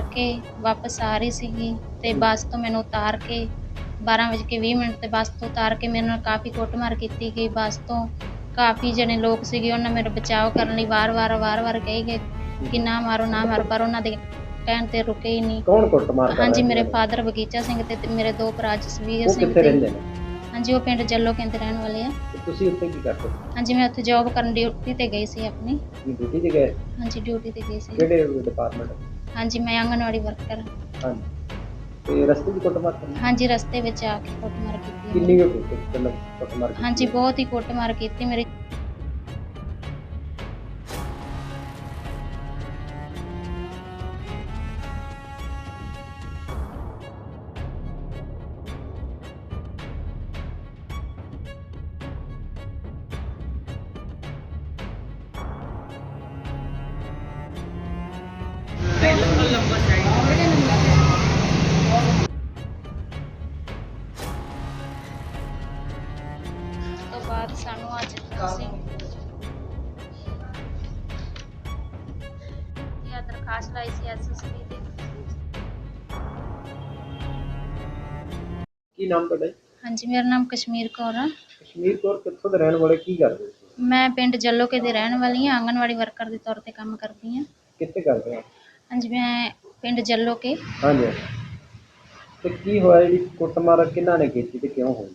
ਕਰਕੇ ਵਾਪਸ ਆ ਰਹੀ ਸੀਗੀ ਤੇ ਬੱਸ ਤੋਂ ਮੈਨੂੰ ਉਤਾਰ ਕੇ 12:20 ਮਿੰਟ ਤੇ ਬੱਸ ਤੋਂ ਉਤਾਰ ਕੇ ਮੇਰੇ ਨਾਲ ਕਾਫੀ ਕੁੱਟਮਾਰ ਕੀਤੀ ਗਈ। ਬੱਸ ਤੋਂ ਕਾਫੀ ਜਣੇ ਲੋਕ ਸੀਗੇ ਉਹਨਾਂ ਮੇਰਾ ਬਚਾਅ ਕਰਨ ਲਈ ਵਾਰ-ਵਾਰ ਵਾਰ-ਵਾਰ ਕਹੀ ਗਏ ਕਿ ਨਾ ਮਾਰੋ ਨਾ ਮਾਰੋ ਪਰ ਉਹਨਾਂ ਦੇ ਕਹਿਣ ਤੇ ਰੁਕੇ ਹੀ ਨਹੀਂ। ਕੌਣ ਕੁੱਟਮਾਰ ਕਰ ਹਾਂਜੀ ਮੇਰੇ? ਫਾਦਰ ਬਗੀਚਾ ਸਿੰਘ ਤੇ ਤੇ ਮੇਰੇ ਦੋ ਭਰਾ ਜਸਵੀਰ ਉਹ ਸਿੰਘ ਕਿੱਥੇ ਤੇ ਨੇ? ਹਾਂਜੀ ਉਹ ਪਿੰਡ ਜੱਲੋ ਕਹਿੰਦੇ ਰਹਿਣ ਵਾਲੇ ਆ। ਤੇ ਤੁਸੀਂ ਉੱਥੇ ਕੀ ਕਰਦੇ ਹਾਂਜੀ ਮੈਂ ਉੱਥੇ ਜੌਬ ਕਰਨ ਡਿਊਟੀ ਤੇ ਗਈ ਸੀ ਆਪਣੀ। ਕੀ ਡਿਊਟੀ ਤੇ ਗਏ? ਹਾਂਜੀ ਡਿਊਟੀ ਤੇ ਗਈ ਸੀ। ਕਿਹੜੇ ਡਿਪਾਰਟਮੈਂਟ ਹਾਂਜੀ ਮੈਂ ਆਂਗਣਵਾੜੀ ਵਰਕਰ ਹਾਂਜੀ। ਤੇ ਰਸਤੇ 'ਚ ਕੁੱਟਮਾਰ ਕਰਨੀ ਹਾਂਜੀ ਰਸਤੇ ਵਿੱਚ ਆ ਕੇ ਕੁੱਟਮਾਰ ਕੀਤੀ। ਕਿੰਨੀ ਕੁ ਕੁੱਟ- ਮਤਲਬ ਕੁੱਟਮਾਰ ਕੀਤੀ? ਹਾਂਜੀ ਬਹੁਤ ਹੀ ਕੁੱਟਮਾਰ ਕੀਤੀ। ਮੇਰੀ ਤੋਂ ਬਾਅਦ ਸਾਨੂੰ ਅੱਜ ਅਸੀਂ ਇਹ ਦਰਖਾਸਤ ਲਾਈ ਸੀ ਐਸਐਸਪੀ ਦੇ ਕੀ ਨਾਮ ਤੁਹਾਡਾ ਜੀ? ਹਾਂਜੀ ਮੇਰਾ ਨਾਮ ਕਸ਼ਮੀਰ ਕੌਰ ਆ। ਕਸ਼ਮੀਰ ਕੌਰ ਕਿੱਥੋਂ ਦੇ ਰਹਿਣ ਵਾਲੇ? ਕੀ ਕਰਦੇ ਮੈਂ ਪਿੰਡ ਜੱਲੋਕੇ ਦੇ ਰਹਿਣ ਵਾਲੀ ਹਾਂ ਆਂਗਣਵਾੜੀ ਵਰਕਰ ਦੇ ਤੌਰ ਤੇ ਕੰਮ ਕਰਦੀ ਹਾਂ ਕਿੱਥੇ ਕਰਦੇ ਹੋ? ਹਾਂਜੀ ਮੈਂ ਪਿੰਡ ਜੱਲੋਕੇ ਹਾਂਜੀ। ਤੇ ਕੀ ਹੋਇਆ ਜਿਹੜੀ ਕੁੱਟਮਾਰ ਕਿਹਨਾਂ ਨੇ ਕੀਤੀ ਤੇ ਕਿਉਂ ਹੋਈ?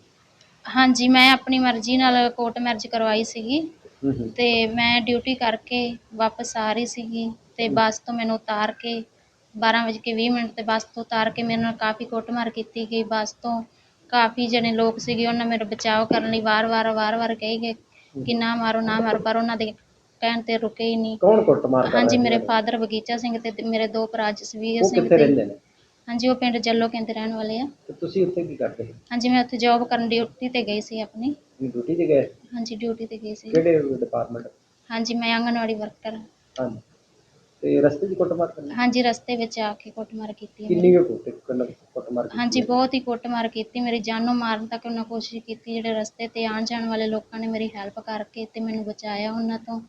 ਹਾਂਜੀ ਮੈਂ ਆਪਣੀ ਮਰਜ਼ੀ ਨਾਲ ਕੋਰਟ ਮੈਰਿਜ ਕਰਵਾਈ ਸੀਗੀ। ਹੂੰ ਹੂੰ। ਤੇ ਮੈਂ ਡਿਊਟੀ ਕਰਕੇ ਵਾਪਸ ਆ ਰਹੀ ਸੀਗੀ ਤੇ ਬੱਸ ਤੋਂ ਮੈਨੂੰ ਉਤਾਰ ਕੇ 12:20 ਮਿੰਟ ਤੇ ਬੱਸ ਤੋਂ ਉਤਾਰ ਕੇ ਮੇਰੇ ਨਾਲ ਕਾਫੀ ਕੁੱਟਮਾਰ ਕੀਤੀ ਗਈ। ਬੱਸ ਤੋਂ ਕਾਫੀ ਜਣੇ ਲੋਕ ਸੀਗੇ ਉਹਨਾਂ ਮੇਰਾ ਬਚਾਅ ਕਰਨ ਲਈ ਵਾਰ-ਵਾਰ ਵਾਰ-ਵਾਰ ਕਹੀ ਗਏ ਕਿ ਨਾ ਮਾਰੋ ਨਾ ਮਾਰੋ ਪਰ ਉਹਨਾਂ ਦੇ ਕਹਿਣ ਤੇ ਰੁਕੇ ਹੀ ਨਹੀਂ। ਕੌਣ ਕੁੱਟਮਾਰ ਕਰ ਹਾਂਜੀ ਮੇਰੇ? ਫਾਦਰ ਬਗੀਚਾ ਸਿੰਘ ਤੇ ਮੇਰੇ ਦੋ ਭਰਾ ਜਸਵੀਰ ਉਹ ਸਿੰਘ ਕਿੱਥੇ ਤੇ ਰਹਿੰਦੇ ਨੇ? ਹਾਂਜੀ ਉਹ ਪਿੰਡ ਜੱਲੋ ਕਹਿੰਦੇ ਰਹਿਣ ਵਾਲੇ ਆ। ਤੇ ਤੁਸੀਂ ਉੱਥੇ ਕੀ ਕਰਦੇ ਹਾਂਜੀ ਮੈਂ ਉੱਥੇ ਜੌਬ ਕਰਨ ਡਿਊਟੀ ਤੇ ਗਈ ਸੀ ਆਪਣੀ। ਸੀ ਡਿਊਟੀ ਤੇ ਗਏ? ਹਾਂਜੀ ਡਿਊਟੀ ਤੇ ਗਈ ਸੀ। ਕਿਹੜੇ ਡਿਪਾਰਟਮੈਂਟ ਹਾਂਜੀ ਮੈਂ ਆਂਗਣਵਾੜੀ ਵਰਕਰ ਹਾਂਜੀ। ਤੇ ਰਸਤੇ 'ਚ ਕੁੱਟਮਾਰ ਕਰਨੀ ਹਾਂਜੀ ਰਸਤੇ ਵਿੱਚ ਆ ਕੇ ਕੁੱਟਮਾਰ ਕੀਤੀ ਹੈ ਕਿੰਨੀ ਕੁ ਕੁੱਟ ਕੁੱਟ- ਕੁੱਟਮਾਰ ਕੀਤੀ ਹਾਂਜੀ ਹੈ? ਬਹੁਤ ਹੀ ਕੁੱਟਮਾਰ ਕੀਤੀ ਮੇਰੀ ਜਾਨੋਂ ਮਾਰਨ ਤੱਕ ਉਹਨਾਂ ਕੋਸ਼ਿਸ਼ ਕੀਤੀ ਜਿਹੜੇ ਰਸਤੇ ਤੇ ਆਉਣ ਜਾਣ ਵਾਲੇ ਲੋਕਾਂ ਨੇ ਮੇਰੀ ਹੈਲਪ ਕਰਕੇ ਤੇ ਮੈਨੂੰ ਬਚਾਇਆ ਉਹਨਾਂ ਤੋਂ।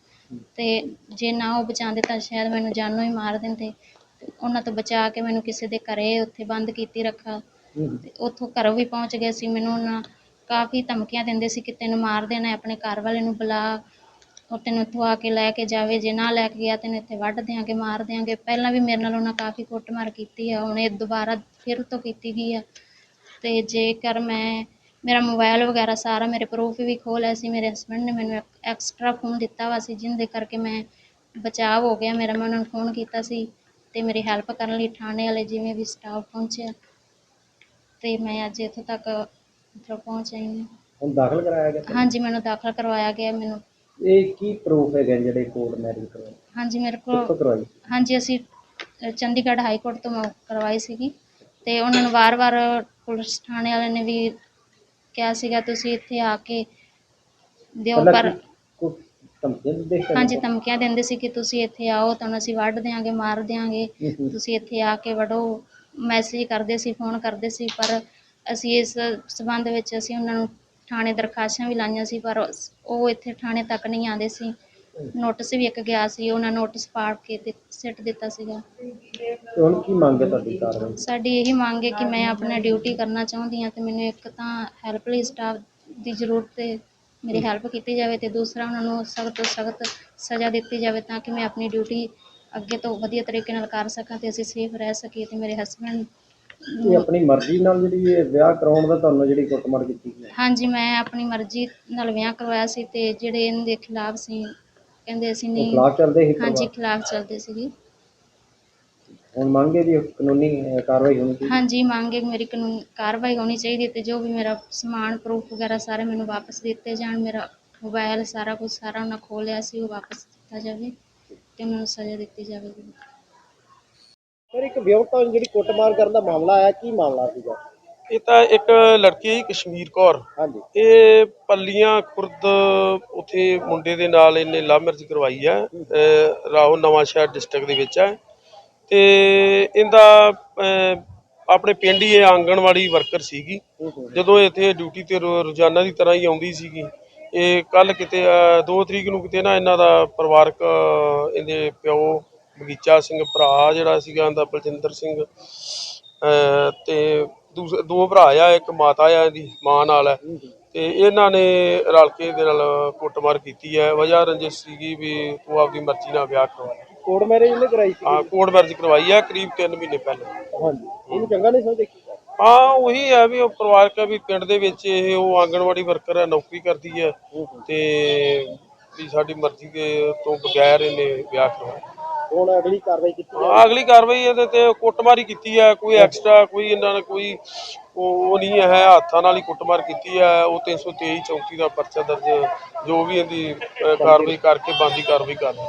ਤੇ ਜੇ ਨਾ ਉਹ ਬਚਾਉਂਦੇ ਤਾਂ ਸ਼ਾਇਦ ਮੈਨੂੰ ਜਾਨੋਂ ਹੀ ਮਾਰ ਦਿੰਦੇ। ਉਹਨਾਂ ਤੋਂ ਬਚਾ ਕੇ ਮੈਨੂੰ ਕਿਸੇ ਦੇ ਘਰੇ ਉੱਥੇ ਬੰਦ ਕੀਤੀ ਰੱਖਾ। ਹੂੰ। ਹੂੰ। ਤੇ ਉੱਥੋਂ ਘਰੋਂ ਵੀ ਪਹੁੰਚ ਗਏ ਸੀ। ਮੈਨੂੰ ਉਹਨਾਂ ਕਾਫੀ ਧਮਕੀਆਂ ਦਿੰਦੇ ਸੀ ਕਿ ਤੈਨੂੰ ਮਾਰ ਦੇਣਾ ਆਪਣੇ ਘਰ ਵਾਲੇ ਨੂੰ ਬੁਲਾ। ਉਹ ਤੈਨੂੰ ਇੱਥੋਂ ਆ ਕੇ ਲੈ ਕੇ ਜਾਵੇ। ਜੇ ਨਾ ਲੈ ਕੇ ਗਿਆ ਤੈਨੂੰ ਇੱਥੇ ਵੱਢ ਦਿਆਂਗੇ ਮਾਰ ਦਿਆਂਗੇ। ਪਹਿਲਾਂ ਵੀ ਮੇਰੇ ਨਾਲ ਉਹਨਾਂ ਕਾਫੀ ਕੁੱਟਮਾਰ ਕੀਤੀ ਆ। ਹੁਣ ਇਹ ਦੁਬਾਰਾ ਫਿਰ ਤੋਂ ਕੀਤੀ ਗਈ ਆ। ਤੇ ਜੇਕਰ ਮੈਂ ਮੇਰਾ ਮੋਬਾਈਲ ਵਗੈਰਾ ਸਾਰਾ ਮੇਰੇ ਪ੍ਰੂਫ ਵੀ ਖੋਹ ਲਿਆ ਸੀ ਮੇਰੇ ਹਸਬੰਡ ਨੇ ਮੈਨੂੰ ਐਕਸਟਰਾ ਫੋਨ ਦਿੱਤਾ ਵਾ ਸੀ ਜਿਹਦੇ ਕਰਕੇ ਮੈਂ ਬਚਾਅ ਹੋ ਗਿਆ। ਮੇਰਾ ਮੈਂ ਉਹਨਾਂ ਨੂੰ ਫੋਨ ਕੀਤਾ ਸੀ ਤੇ ਮੇਰੀ ਹੈਲਪ ਕਰਨ ਲਈ ਥਾਣੇ ਵਾਲੇ ਜਿਵੇਂ ਵੀ ਸਟਾਫ ਪਹੁੰਚਿਆ ਤੇ ਮੈਂ ਅੱਜ ਇੱਥੋਂ ਤੱਕ ਮਤਲਬ ਪਹੁੰਚ ਆਈ ਹਾਂ ਹੁਣ ਦਾਖਲ ਕਰਾਇਆ ਗਿਆ? ਤੁਹਾਨੂੰ? ਹਾਂਜੀ ਮੈਨੂੰ ਦਾਖਲ ਕਰਵਾਇਆ ਗਿਆ ਮੈਨੂੰ। ਇਹ ਕੀ ਪ੍ਰੂਫ ਹੈਗੇ ਜਿਹੜੇ ਕੋਰਟ ਮੈਰਿਜ ਕਰਵਾਏ? ਹਾਂਜੀ ਮੇਰੇ ਕਿੱਥੋਂ ਕੋਲ ਕਰਵਾਈ ਹਾਂਜੀ ਅਸੀਂ ਅ, ਚੰਡੀਗੜ੍ਹ ਹਾਈ ਕੋਰਟ ਤੋਂ ਮੈਂ ਕਰਵਾਈ ਸੀਗੀ ਤੇ ਉਹਨਾਂ ਨੂੰ ਵਾਰ-ਵਾਰ ਪੁਲਿਸ ਥਾਣੇ ਵਾਲਿਆਂ ਨੇ ਵੀ ਕਿਹਾ ਸੀਗਾ ਤੁਸੀਂ ਇੱਥੇ ਆ ਕੇ ਦਿਓ ਪਹਿਲਾਂ ਪਰ ਕੀ- ਕੋਈ ਧਮਕੀਆਂ ਦਿੰਦੇ ਸੀ ਹਾਂਜੀ ਧਮਕੀਆਂ ਦਿੰਦੇ ਸੀ ਕਿ ਤੁਸੀਂ ਇੱਥੇ ਆਓ ਤੁਹਾਨੂੰ ਅਸੀਂ ਵੱਢ ਦਿਆਂਗੇ ਮਾਰ ਦਿਆਂਗੇ। ਹੂੰ ਹੂੰ। ਤੁਸੀਂ ਇੱਥੇ ਆ ਕੇ ਵੜੋ ਮੈਸੇਜ ਕਰਦੇ ਸੀ ਫੋਨ ਕਰਦੇ ਸੀ ਪਰ ਅਸੀਂ ਇਸ ਸਬੰਧ ਵਿੱਚ ਅਸੀਂ ਉਹਨਾਂ ਨੂੰ ਥਾਣੇ ਦਰਖਾਸਤਾਂ ਵੀ ਲਾਈਆਂ ਸੀ ਪਰ ਉਸ- ਉਹ ਇੱਥੇ ਥਾਣੇ ਤੱਕ ਨਹੀਂ ਆਉਂਦੇ ਸੀ। ਨੋਟਿਸ ਵੀ ਇੱਕ ਗਿਆ ਸੀ ਉਹਨਾਂ ਨੋਟਿਸ ਪਾੜ ਕੇ ਤੇ ਸਿੱਟ ਦਿੱਤਾ ਸੀਗਾ। ਤੇ ਹੁਣ ਕੀ ਮੰਗ ਹੈ ਤੁਹਾਡੀ ਕਾਰਵਾਈ? ਸਾਡੀ ਇਹੀ ਮੰਗ ਹੈ ਕਿ ਮੈਂ ਆਪਣਾ ਡਿਊਟੀ ਕਰਨਾ ਚਾਹੁੰਦੀ ਹਾਂ ਤੇ ਮੈਨੂੰ ਇੱਕ ਤਾਂ ਹੈਲਪ ਲਈ ਸਟਾਫ ਦੀ ਜ਼ਰੂਰਤ ਹੈ ਮੇਰੀ ਹੈਲਪ ਕੀਤੀ ਜਾਵੇ ਤੇ ਦੂਸਰਾ ਉਹਨਾਂ ਨੂੰ ਸਖਤ ਤੋਂ ਸਖਤ ਸਜ਼ਾ ਦਿੱਤੀ ਜਾਵੇ ਤਾਂ ਕਿ ਮੈਂ ਆਪਣੀ ਡਿਊਟੀ ਅੱਗੇ ਤੋਂ ਵਧੀਆ ਤਰੀਕੇ ਨਾਲ ਕਰ ਸਕਾਂ ਤੇ ਅਸੀਂ ਸੇਫ ਰਹਿ ਸਕੀਏ ਤੇ ਮੇਰੇ ਹਸਬੰਡ ਇਹ ਆਪਣੀ ਮਰਜ਼ੀ ਨਾਲ ਜਿਹੜੀ ਇਹ ਵਿਆਹ ਕਰਾਉਣ ਦਾ ਤੁਹਾਨੂੰ ਜਿਹੜੀ ਕੁੱਟਮਾਰ ਕੀਤੀ ਗਈ ਹੈ? ਹਾਂਜੀ ਮੈਂ ਆਪਣੀ ਮਰਜ਼ੀ ਨਾਲ ਵਿਆਹ ਕਰਵਾਇਆ ਸੀ ਤੇ ਜਿਹੜੇ ਇਹਨਾਂ ਦੇ ਖਿਲਾਫ ਸੀ ਕਹਿੰਦੇ ਅਸੀਂ ਉਹ ਨਹੀਂ। ਖਿਲਾਫ ਚੱਲਦੇ ਸੀ ਹਾਂਜੀ? ਖਿਲਾਫ ਚੱਲਦੇ ਸੀਗੇ। ਹੁਣ ਮੰਗੇ ਦੀ ਕਾਨੂੰਨੀ ਅਹ, ਕਾਰਵਾਈ ਹੋਣੀ ਚਾਹੀਦੀ। ਹਾਂਜੀ ਮੰਗ ਹੈ ਕਿ ਮੇਰੀ ਕਾਨੂੰਨ ਕਾਰਵਾਈ ਹੋਣੀ ਚਾਹੀਦੀ ਹੈ ਤੇ ਜੋ ਵੀ ਮੇਰਾ ਸਮਾਨ ਪ੍ਰੂਫ ਵਗੈਰਾ ਸਾਰੇ ਮੈਨੂੰ ਵਾਪਸ ਦਿੱਤੇ ਜਾਣ ਮੇਰਾ ਮੋਬਾਈਲ ਸਾਰਾ ਕੁਝ ਸਾਰਾ ਉਹਨਾਂ ਖੋਹ ਲਿਆ ਸੀ ਉਹ ਵਾਪਸ ਦਿੱਤਾ ਜਾਵੇ ਤੇ ਉਹਨਾਂ ਨੂੰ ਸਜ਼ਾ ਦਿੱਤੀ ਜਾਵੇ ਸਰ ਇੱਕ ਵਿਆਹਤਾ ਜਿਹੜੀ ਕੁੱਟਮਾਰ ਕਰਨ ਦਾ ਮਾਮਲਾ ਆਇਆ ਕੀ ਮਾਮਲਾ ਸੀਗਾ? ਇਹ ਤਾਂ ਇੱਕ ਲੜਕੀ ਹੈ ਕਸ਼ਮੀਰ ਕੌਰ। ਹਾਂਜੀ। ਇਹ ਪੱਲੀਆਂ ਖੁਰਦ ਉਥੇ ਮੁੰਡੇ ਦੇ ਨਾਲ ਇਹਨੇ ਲਵ ਮੈਰਿਜ ਕਰਵਾਈ ਹੈ। ਅਹ ਰਾਓ ਨਵਾਂ ਸ਼ਹਿਰ ਡਿਸਟ੍ਰਿਕਟ ਦੇ ਵਿੱਚ ਹੈ। ਤੇ ਇਹਦਾ ਅਹ, ਆਪਣੇ ਪਿੰਡ ਹੀ ਇਹ ਆਂਗਣਵਾੜੀ ਵਰਕਰ ਸੀਗੀ। ਜਦੋਂ ਇੱਥੇ ਡਿਊਟੀ ਤੇ ਰੋ- ਰੋਜ਼ਾਨਾ ਦੀ ਤਰ੍ਹਾਂ ਹੀ ਆਉਂਦੀ ਸੀਗੀ। ਇਹ ਕੱਲ ਕਿਤੇ 2 ਤਰੀਕ ਨੂੰ ਕਿਤੇ ਨਾ ਇਹਨਾਂ ਦਾ ਪਰਿਵਾਰਕ ਅਹ, ਇਹਦੇ ਪਿਓ ਬਗੀਚਾ ਸਿੰਘ ਭਰਾ ਜਿਹੜਾ ਸੀਗਾ ਇਹਦਾ ਬਲਜਿੰਦਰ ਸਿੰਘ ਤੇ ਦੂਸਰੇ ਦੋ ਭਰਾ ਆ ਇੱਕ ਮਾਤਾ ਆ ਇਹਦੀ ਮਾਂ ਨਾਲ ਹੈ ਤੇ ਇਹਨਾਂ ਨੇ ਰਲ ਕੇ ਇਹਦੇ ਨਾਲ ਕੁੱਟਮਾਰ ਕੀਤੀ ਹੈ ਵਜ੍ਹਾ ਰੰਜਿਸ਼ ਸੀਗੀ ਵੀ ਤੂੰ ਆਪਦੀ ਮਰਜ਼ੀ ਨਾਲ ਵਿਆਹ ਕਰਵਾਇਆ ਕੋਰਟ ਮੈਰਿਜ ਇਹਨੇ ਕਰਾਈ ਸੀ? ਹਾਂ ਕੋਰਟ ਮੈਰਿਜ ਕਰਵਾਈ ਹੈ ਕਰੀਬ 3 ਮਹੀਨੇ ਪਹਿਲਾਂ। ਹਾਂਜੀ। ਉਹਨੂੰ ਚੰਗਾ ਨਹੀਂ ਸਮਝਦੇ ਕੀ ਹਾਂ ਉਹੀ ਹੈ ਵੀ ਉਹ ਪਰਿਵਾਰਕ ਹੈ ਵੀ ਪਿੰਡ ਦੇ ਵਿੱਚ ਇਹ ਉਹ ਆਂਗਣਵਾੜੀ ਵਰਕਰ ਹੈ ਨੌਕਰੀ ਕਰਦੀ ਹੈ ਤੇ ਵੀ ਸਾਡੀ ਮਰਜ਼ੀ ਦੇ ਤੋਂ ਬਗੈਰ ਇਹਨੇ ਵਿਆਹ ਕਰਵਾਇਆ ਹੁਣ ਅਗਲੀ ਕਾਰਵਾਈ ਕੀਤੀ ਹਾਂ, ਅਗਲੀ ਕਾਰਵਾਈ ਇਹਦੇ ਤੇ ਕੁੱਟਮਾਰੀ ਕੀਤੀ ਹੈ ਕੋਈ ਐਕਸਟਰਾ ਕੋਈ ਇਹਨਾਂ ਨੇ ਕੋਈ ਉਹ ਉਹ ਨਹੀਂ ਹੈ ਹੱਥਾਂ ਨਾਲ ਹੀ ਕੁੱਟਮਾਰ ਕੀਤੀ ਹੈ ਉਹ 323 34 ਦਾ ਪਰਚਾ ਦਰਜ ਜੋ ਵੀ ਇਹਦੀ ਅਹ, ਕਾਰਵਾਈ ਕਰਕੇ ਬੰਦੀ ਕਾਰਵਾਈ ਕਰਨੀ